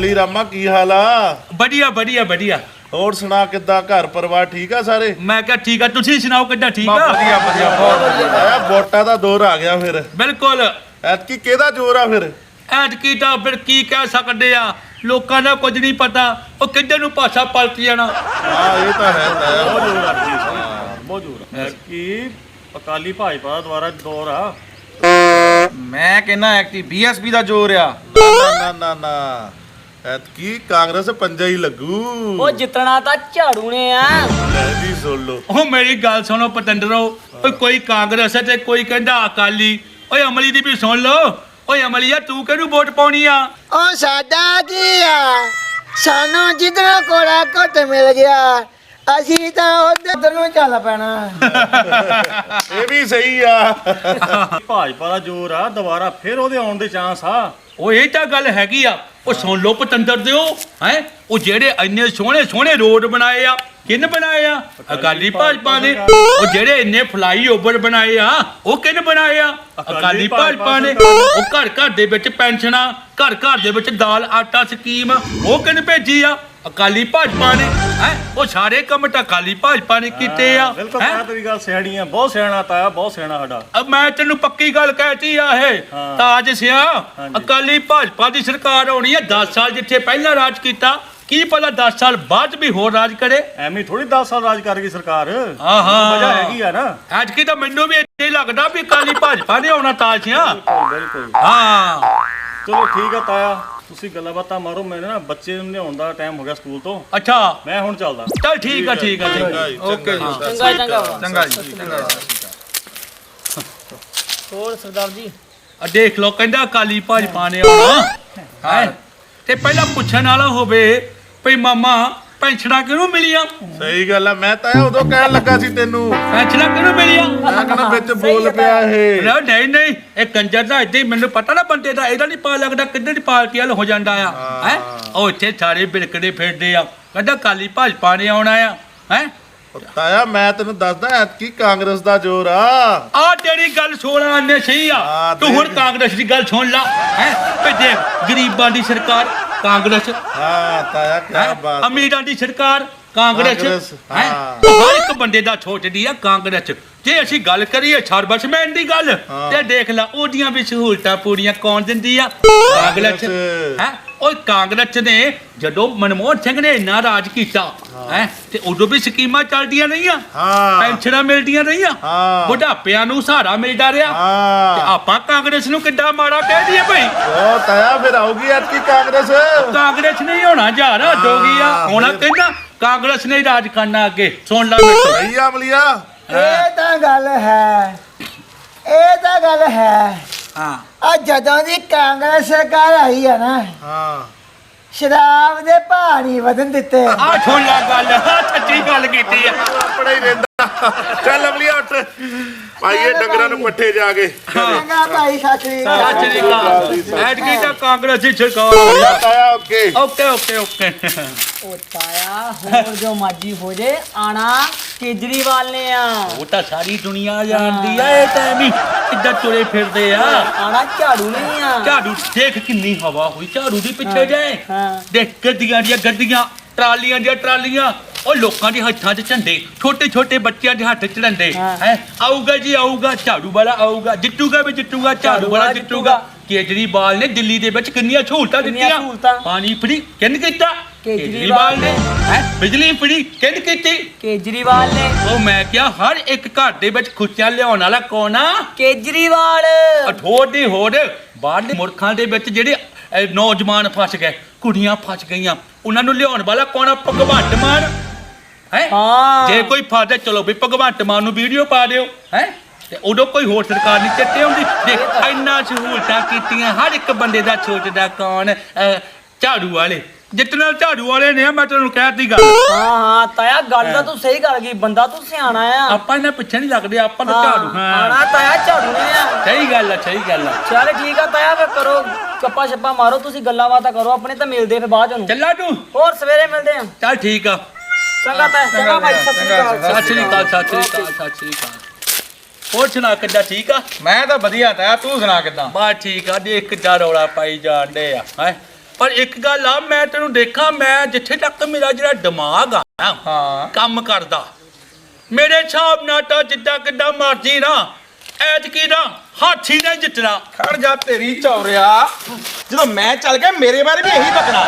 ਬੱਲੀ ਰਾਮਾ ਕੀ ਹਾਲ ਆ? ਵਧੀਆ ਵਧੀਆ ਵਧੀਆ। ਹੋਰ ਸੁਣਾ ਕਿੱਦਾਂ ਘਰ ਪਰਿਵਾਰ ਠੀਕ ਆ ਸਾਰੇ? ਮੈਂ ਕਿਹਾ ਠੀਕ ਆ ਤੁਸੀਂ ਸੁਣਾਓ ਕਿੱਦਾਂ ਠੀਕ ਆ? ਵਧੀਆ ਵਧੀਆ ਬਹੁਤ ਵਧੀਆ। ਆ ਵੋਟਾਂ ਦਾ ਦੌਰ ਆ ਗਿਆ ਫਿਰ। ਬਿਲਕੁਲ। ਐਤਕੀ ਕਿਹਦਾ ਜ਼ੋਰ ਆ ਫਿਰ? ਐਤਕੀ ਤਾਂ ਫਿਰ ਕੀ ਕਹਿ ਸਕਦੇ ਆ? ਲੋਕਾਂ ਦਾ ਕੁਝ ਨਹੀਂ ਪਤਾ। ਉਹ ਕਿੱਧਰ ਨੂੰ ਭਾਸ਼ਾ ਪਲਟ ਜਾਣਾ? ਹਾਂ ਇਹ ਤਾਂ ਹੈ ਤਾਇਆ ਬਹੁਤ ਜ਼ੋਰ ਆ ਜੀ ਬਹੁਤ ਜ਼ੋਰ ਆ। ਕਿ ਅਕਾਲੀ ਭਾਜਪਾ ਦਾ ਦੁਆਰਾ ਦੌਰ ਆ। ਮੈਂ ਕਹਿੰਦਾ ਐਕਟੀ ਬੀਐਸਪੀ ਦਾ ਜ਼ੋਰ ਆ। ਨਾ ਨਾ ਨਾ ਨਾ। ਐਤਕੀ ਕਾਂਗਰਸ ਪੰਜਾ ਹੀ ਲੱਗੂ। ਉਹ ਜਿੱਤਣਾ ਤਾਂ ਝਾੜੂ ਨੇ ਆ। ਲੈ ਵੀ ਸੁਣ ਲਓ। ਉਹ ਮੇਰੀ ਗੱਲ ਸੁਣੋ ਪਤੰਦਰੋ ਓਏ ਕੋਈ ਕਾਂਗਰਸ ਹੈ ਤੇ ਕੋਈ ਕਹਿੰਦਾ ਅਕਾਲੀ। ਓਏ ਅਮਲੀ ਦੀ ਵੀ ਸੁਣ ਲਓ। ਓਏ ਅਮਲੀਆ ਤੂੰ ਕਿਹਨੂੰ ਵੋਟ ਪਾਉਣੀ ਆ? ਉਹ ਸਾਡਾ ਕੀ ਆ? ਸਾਨੂੰ ਜਿੱਦਣਾ ਕੋੜਾ ਘੁੱਟ ਮਿਲ ਗਿਆ ਅਸੀਂ ਤਾਂ ਉਧਰ ਨੂੰ ਚੱਲ ਪੈਣਾ। ਇਹ ਵੀ ਸਹੀ ਆ। ਭਾਜਪਾ ਦਾ ਜ਼ੋਰ ਆ ਦੁਬਾਰਾ ਫਿਰ ਉਹਦੇ ਆਉਣ ਦੇ ਚਾਂਸ ਆ। ਉਹ ਇਹ ਤਾਂ ਗੱਲ ਹੈਗੀ ਆ ਉਹ ਸੁਣ ਲਓ ਪਤੰਦਰ ਦਿਓ ਹੈ? ਉਹ ਜਿਹੜੇ ਇੰਨੇ ਸੋਹਣੇ ਸੋਹਣੇ ਰੋਡ ਬਣਾਏ ਆ ਕਿਹਨ ਬਣਾਏ ਆ? ਅਕਾਲੀ ਭਾਜਪਾ ਨੇ। ਉਹ ਜਿਹੜੇ ਇੰਨੇ ਫਲਾਈ ਓਵਰ ਬਣਾਏ ਆ ਉਹ ਕਿਹਨ ਬਣਾਏ ਆ? ਅਕਾਲੀ ਭਾਜਪਾ ਨੇ। ਉਹ ਘਰ ਘਰ ਦੇ ਵਿੱਚ ਪੈਨਸ਼ਨਾਂ ਘਰ ਘਰ ਦੇ ਵਿੱਚ ਦਾਲ ਆਟਾ ਸਕੀਮ ਉਹ ਕਿਹਨ ਭੇਜੀ ਆ? ਅਕਾਲੀ ਭਾਜਪਾ ਨੇ ਹੈ ਉਹ ਸਾਰੇ ਕੰਮ ਤਾਂ ਅਕਾਲੀ ਭਾਜਪਾ ਨੇ ਕੀਤੇ ਆ ਬਿਲਕੁਲ ਹੈਂ? ਤੇਰੀ ਗੱਲ ਸਿਆਣੀ ਆ ਬਹੁਤ ਸਿਆਣਾ ਤਾਇਆ ਬਹੁਤ ਸਿਆਣਾ ਸਾਡਾ ਅਬ ਮੈਂ ਤੈਨੂੰ ਪੱਕੀ ਗੱਲ ਕਹਿਤੀ ਆ ਇਹ ਹਾਂ। ਤਾਜ ਸਿਆ ਹਾਂਜੀ। ਅਕਾਲੀ ਭਾਜਪਾ ਦੀ ਸਰਕਾਰ ਹੋਣੀ ਹੈ 10 ਸਾਲ ਜਿੱਥੇ ਪਹਿਲਾਂ ਰਾਜ ਕੀਤਾ ਕੀ ਪਤਾ 10 ਸਾਲ ਬਾਅਦ ਵੀ ਹੋਰ ਰਾਜ ਕਰੇ ਐਵੇਂ ਥੋੜੀ 10 ਸਾਲ ਰਾਜ ਕਰ ਗਈ ਸਰਕਾਰ ਆਹਾ। ਵਜ੍ਹਾ ਹੈਗੀ ਆ ਨਾ ਐਤਕੀ ਤਾਂ ਮੈਨੂੰ ਵੀ ਇੱਥੇ ਲੱਗਦਾ ਵੀ ਅਕਾਲੀ ਭਾਜਪਾ ਨੇ ਆਉਣਾ ਤਾਜ ਸਿਆ ਬਿਲਕੁਲ ਹਾਂ ਚਲੋ ਠੀਕ ਆ ਤਾਇਆ ਤੁਸੀਂ ਗੱਲਾਂ ਬਾਤਾਂ ਮਾਰੋ ਮੈਨੂੰ ਨਾ ਬੱਚੇ ਨੂੰ ਲਿਆਉਣ ਦਾ ਟਾਈਮ ਹੋ ਗਿਆ ਸਕੂਲ ਤੋਂ। ਅੱਛਾ। ਮੈਂ ਹੁਣ ਚੱਲਦਾ। ਚਲ ਠੀਕ ਆ ਠੀਕ ਆ। ਚੰਗਾ ਜੀ, ਓਕੇ ਜੀ ਚੰਗਾ ਚੰਗਾ ਚੰਗਾ ਜੀ ਚੰਗਾ ਜੀ ਹੋਰ ਸਰਦਾਰ ਜੀ? ਆ ਦੇਖ ਲਓ ਕਹਿੰਦਾ ਅਕਾਲੀ ਭਾਜਪਾ ਨੇ ਆਉਣਾ। ਹੈ? ਤੇ ਪਹਿਲਾਂ ਪੁੱਛਣ ਵਾਲਾ ਹੋਵੇ ਭਈ ਮਾਮਾ ਪੈਨਸ਼ਨਾਂ ਕਿਹਨੂੰ ਮਿਲੀਆਂ? ਸਹੀ ਗੱਲ ਆ ਮੈਂ ਤਾਂ ਉਦੋਂ ਕਹਿਣ ਲੱਗਾ ਸੀ ਤੈਨੂੰ। ਪੈਨਸ਼ਨਾਂ ਕਿਹਨੂੰ ਮਿਲੀਆਂ? ਮੈਂ ਕਹਿੰਦਾ ਵਿੱਚ ਬੋਲ ਪਿਆ ਇਹ। ਨਾ ਨਹੀਂ ਨਹੀਂ ਇਹ ਕੰਜਰ ਦਾ ਏਦਾਂ ਹੀ ਮੈਨੂੰ ਪਤਾ ਨਾ ਬੰਦੇ ਦਾ ਇਹਦਾ ਨਹੀਂ ਪਾ ਲੱਗਦਾ ਕਿੱਧਰ ਦੀ ਪਾਰਟੀ ਵਾਲ ਹੋ ਜਾਂਦਾ ਆ। ਹੈ। ਉਹ ਇੱਥੇ ਸਾਰੇ ਬਿਲਕਦੇ ਫਿਰਦੇ ਆ। ਕਹਿੰਦਾ ਕਾਲੀ ਭਾਜਪਾ ਨੇ ਆਉਣਾ ਆ। ਹੈ? ਤਾਇਆ ਮੈਂ ਤੈਨੂੰ ਦੱਸਦਾ ਐਤਕੀ ਕਾਂਗਰਸ ਦਾ ਜ਼ੋਰ ਆ। ਆ ਤੇਰੀ ਗੱਲ 16 ਨੇ ਸਹੀ ਆ। ਤੂੰ ਹੁਣ। ਕਾਂਗਰਸ ਦੀ ਗੱਲ ਸੁਣ ਲਾ। ਹੈ? ਤੇ ਦੇਖ ਗਰੀਬਾਂ ਦੀ ਸਰਕਾਰ ਕਾਂਗਰਸ ਹਾਂ ਤਾਇਆ ਕੀ? ਬਾਤ ਅਮੀਰਾਂ ਦੀ ਸਰਕਾਰ ਕਾਂਗਰਸ ਕਾਂਗਰਸ, ਹੈਂ? ਹਰ ਇੱਕ ਬੰਦੇ ਦਾ ਸੋਚਦੀ ਆ ਕਾਂਗਰਸ ਜੇ ਅਸੀਂ ਗੱਲ ਕਰੀਏ ਸਰਬਸਮੈਨ ਦੀ ਗੱਲ ਹਾਂ। ਤੇ ਦੇਖ ਲੈ ਉਹਦੀਆਂ ਵੀ ਸਹੂਲਤਾਂ ਪੂਰੀਆਂ ਕੌਣ ਦਿੰਦੀ ਆ ਕਾਂਗਰਸ ਕਾਂਗਰਸ। ਹੈ ਉਹ ਕਾਂਗਰਸ ਨੇ ਜਦੋਂ ਮਨਮੋਹਨ ਸਿੰਘ ਨੇ ਇੰਨਾ ਰਾਜ ਕੀਤਾ ਹੈ। ਤੇ ਉਦੋਂ ਵੀ ਸਕੀਮਾਂ ਚੱਲਦੀਆਂ ਰਹੀਆਂ ਹਾਂ। ਪੈਨਸ਼ਨਾਂ ਮਿਲਦੀਆਂ ਰਹੀਆਂ ਹਾਂ। ਬੁਢਾਪਿਆਂ ਨੂੰ ਸਹਾਰਾ ਮਿਲਦਾ ਰਿਹਾ ਤੇ ਆਪਾਂ ਕਾਂਗਰਸ ਨੂੰ ਕਿੱਦਾਂ ਮਾੜਾ ਕਹਿ ਦਈਏ ਭਾਈ? ਉਹ ਤਾਇਆ ਫਿਰ ਆਊਗੀ ਐਤਕੀ ਕਾਂਗਰਸ। ਕਾਂਗਰਸ ਨਹੀਂ ਹੋਣਾ ਯਾਰ ਜੋਗੀ ਆ ਹੋਣਾ ਕਹਿੰਦਾ ਕਾਂਗਰਸ ਨੇ ਰਾਜ ਕਰਨਾ ਅੱਗੇ ਸੁਣ ਲੈ ਮੇਰੇ ਤੋਂ। ਸਹੀ ਆ ਇਹ ਤਾਂ ਗੱਲ ਹੈ ਇਹ ਤਾਂ ਗੱਲ ਹੈ। ਹਾਂ। ਆ ਜਦੋਂ ਦੀ ਕਾਂਗਰਸ ਸਰਕਾਰ ਆਈ ਆ ਨਾ ਹਾਂ। ਸ਼ਰਾਬ ਦੇ ਨਹੀਂ ਵਧਣ ਦਿੱਤੇ। ਆ ਸੁਣ ਲੈ ਗੱਲ ਸੱਚੀ ਗੱਲ ਕੀਤੀ ਆ। ਆਪਣਾ ਹੀ ਰਹਿੰਦਾ। ਚੱਲ ਅਮਲੀਆ ਉੱਠ ਪਾਈਏ ਡੰਗਰਾਂ ਨੂੰ ਪੱਠੇ ਜਾ ਕੇ। ਚੰਗਾ ਭਾਈ ਅਕਾਲ। ਸੱਚ ਦੀ ਗੱਲ ਐਤਕੀ ਤਾਂ ਕਾਂਗਰਸ ਸਰਕਾਰ ਹੋਣੀ ਆ। ਤਾਇਆ ਓਕੇ। Okay okay okay. ਉਹ ਤਾਇਆ ਹੋਰ ਜੋ ਮਾਜੀ ਹੋ ਜੇ ਆਣਾ ਕੇਜਰੀਵਾਲ ਨੇ ਆ। ਉਹ ਤਾਂ ਸਾਰੀ ਦੁਨੀਆ ਜਾਣਦੀ ਆ ਇਹ ਟਾਈਮ ਹੀ ਕਿੱਦਾਂ ਤੁਰੇ ਫਿਰਦੇ ਆ। ਆਣਾ ਝਾੜੂ ਨਹੀਂ ਆ। ਝਾੜੂ ਦੇਖ ਕਿੰਨੀ ਹਵਾ ਹੋਈ ਝਾੜੂ ਦੀ ਪਿੱਛੇ ਜਾਏ। ਹਾਂ। ਦੇਖ ਗੱਡੀਆਂ ਦੀਆਂ ਗੱਡੀਆਂ ਟਰਾਲੀਆਂ ਦੀਆਂ ਟਰਾਲੀਆਂ ਉਹ ਲੋਕਾਂ ਦੇ ਹੱਥਾਂ 'ਚ ਝੰਡੇ ਛੋਟੇ ਛੋਟੇ ਬੱਚਿਆਂ ਦੇ ਹੱਥ 'ਚ ਝੰਡੇ ਹਾਂ। ਹੈ? ਆਊਗਾ ਜੀ ਆਊਗਾ ਝਾੜੂ ਵਾਲਾ ਆਊਗਾ ਜਿੱਤੂਗਾ ਵੀ ਜਿੱਤੂਗਾ ਝਾੜੂ ਵਾਲਾ ਜਿੱਤੂਗਾ। ਕੇਜਰੀਵਾਲ ਨੇ ਦਿੱਲੀ ਦੇ ਵਿੱਚ ਕਿੰਨੀਆਂ ਸਹੂਲਤਾਂ ਕਿੰਨੀਆਂ ਦਿੱਤੀਆਂ? ਸਹੂਲਤਾਂ? ਪਾਣੀ ਫਰੀ ਕਿੰਨ ਕੀਤਾ? ਕੇਜਰੀਵਾਲ ਨੇ। ਹੈ? ਬਿਜਲੀ ਫਰੀ ਕਿੰਨ ਕੀਤੀ? ਕੇਜਰੀਵਾਲ ਨੇ। ਉਹ ਮੈਂ ਕਿਹਾ ਹਰ ਇੱਕ ਘਰ ਦੇ ਵਿੱਚ ਖੁਸ਼ੀਆਂ ਲਿਆਉਣ ਵਾਲਾ ਕੌਣ ਆ? ਕੇਜਰੀਵਾਲ। ਅਠੋਰ ਦੀ ਹੋਰ ਬਾਹਰਲੇ ਮੁਲਕਾਂ ਦੇ ਵਿੱਚ ਜਿਹੜੇ ਅਹ, ਨੌਜਵਾਨ ਫਸ ਗਏ ਕੁੜੀਆਂ ਫਸ ਗਈਆਂ ਉਹਨਾਂ ਨੂੰ ਲਿਆਉਣ ਵਾਲਾ ਕੌਣ ਆ? ਭਗਵੰਤ ਮਾਨ। ਹੈ? ਹਾਂ। ਜੇ ਕੋਈ ਫਾਦੇ ਚਲੋ ਵੀ ਭਗਵੰਤ ਮਾਨ ਨੂੰ ਵੀਡੀਓ ਪਾ ਦਿਓ। ਹੈ? ਤੇ ਉਦੋਂ ਕੋਈ ਹੋਰ ਸਰਕਾਰ ਨਹੀਂ ਚੱਟੇ ਹੁੰਦੀ। ਦੇਖ ਇੰਨਾ ਸਹੂਲਤਾਂ ਕੀਤੀਆਂ ਹਰ ਇੱਕ ਬੰਦੇ ਦਾ ਸੋਚਦਾ ਕੌਣ ਅਹ, ਝਾੜੂ ਵਾਲੇ। ਜਿਤਨਾ ਝਾੜੂ ਵਾਲੇ ਨੇ ਮੈਂ ਤੈਨੂੰ ਕਹਿਤੀ ਗੱਲ। ਹਾਂ ਹਾਂ ਤਾਇਆ ਗੱਲ ਤਾਂ ਤੂੰ ਸਹੀ ਕਰ ਗਈ ਬੰਦਾ ਤੂੰ ਸਿਆਣਾ ਆ। ਆਪਾਂ ਇਹਨਾਂ ਪਿੱਛੇ ਨਹੀਂ ਲੱਗਦੇ ਆਪਾਂ ਤਾਂ ਝਾੜੂ। ਹਾਂ। ਆਣਾ ਤਾਇਆ ਝਾੜੂ ਨੇ ਆ। ਸਹੀ ਗੱਲ ਆ ਸਹੀ ਗੱਲ ਆ। ਚੱਲ ਠੀਕ ਆ ਤਾਇਆ ਫੇ ਕਰੋ ਕੱਪਾ ਛੱਪਾ ਮਾਰੋ ਤੁਸੀਂ ਗੱਲਾਂ ਬਾਤਾਂ ਕਰੋ ਆਪਣੇ ਤਾਂ ਮਿਲਦੇ ਫੇ ਬਾਅਦ ਨੂੰ ਚੱਲਾ ਤੂੰ। ਹੋਰ ਸਵੇਰੇ ਮਿਲਦੇ ਆ। ਚੱਲ ਠੀਕ ਆ। ਚੰਗਾ ਤਾਇਆ ਚੰਗਾ ਭਾਈ ਸਤਿ ਸ੍ਰੀ ਅਕਾਲ ਸਤਿ ਸ੍ਰੀ ਅਕਾਲ ਸਤਿ ਸ੍ਰੀ ਅਕਾਲ ਸਤਿ ਸ੍ਰੀ ਅਕਾਲ। ਹੋਰ ਸੁਣਾ ਕਿੱਦਾਂ ਠੀਕ ਆ? ਮੈਂ ਤਾਂ ਵਧੀਆ ਤਾਇਆ ਤੂੰ ਸੁਣਾ ਕਿਦਾਂ? ਬਾ ਠੀਕ ਆ ਦੇਖ ਕਿੱਦਾਂ ਰੌਲਾ ਪਾਈ ਜਾਂਦੇ ਆ ਹੈ। ਪਰ ਇੱਕ ਗੱਲ ਆ ਮੈਂ ਤੈਨੂੰ ਦੇਖਾਂ ਮੈਂ ਜਿੱਥੇ ਤੱਕ ਮੇਰਾ ਜਿਹੜਾ ਦਿਮਾਗ ਆ ਹਾਂ। ਕੰਮ ਕਰਦਾ ਮੇਰੇ ਹਿਸਾਬ ਨਾਲ ਤਾਂ ਜਿੱਦਾਂ ਕਿੱਦਾਂ ਮਰਜ਼ੀ ਨਾ ਐਤਕੀ ਨਾ ਹਾਥੀ ਨੇ ਜਿੱਤਣਾ। ਖੜ ਜਾ ਤੇਰੀ ਚੌਰਿਆ। ਜਦੋਂ ਮੈਂ ਚੱਲ ਗਿਆ ਮੇਰੇ ਬਾਰੇ ਵੀ ਇਹੀ ਬਕਣਾ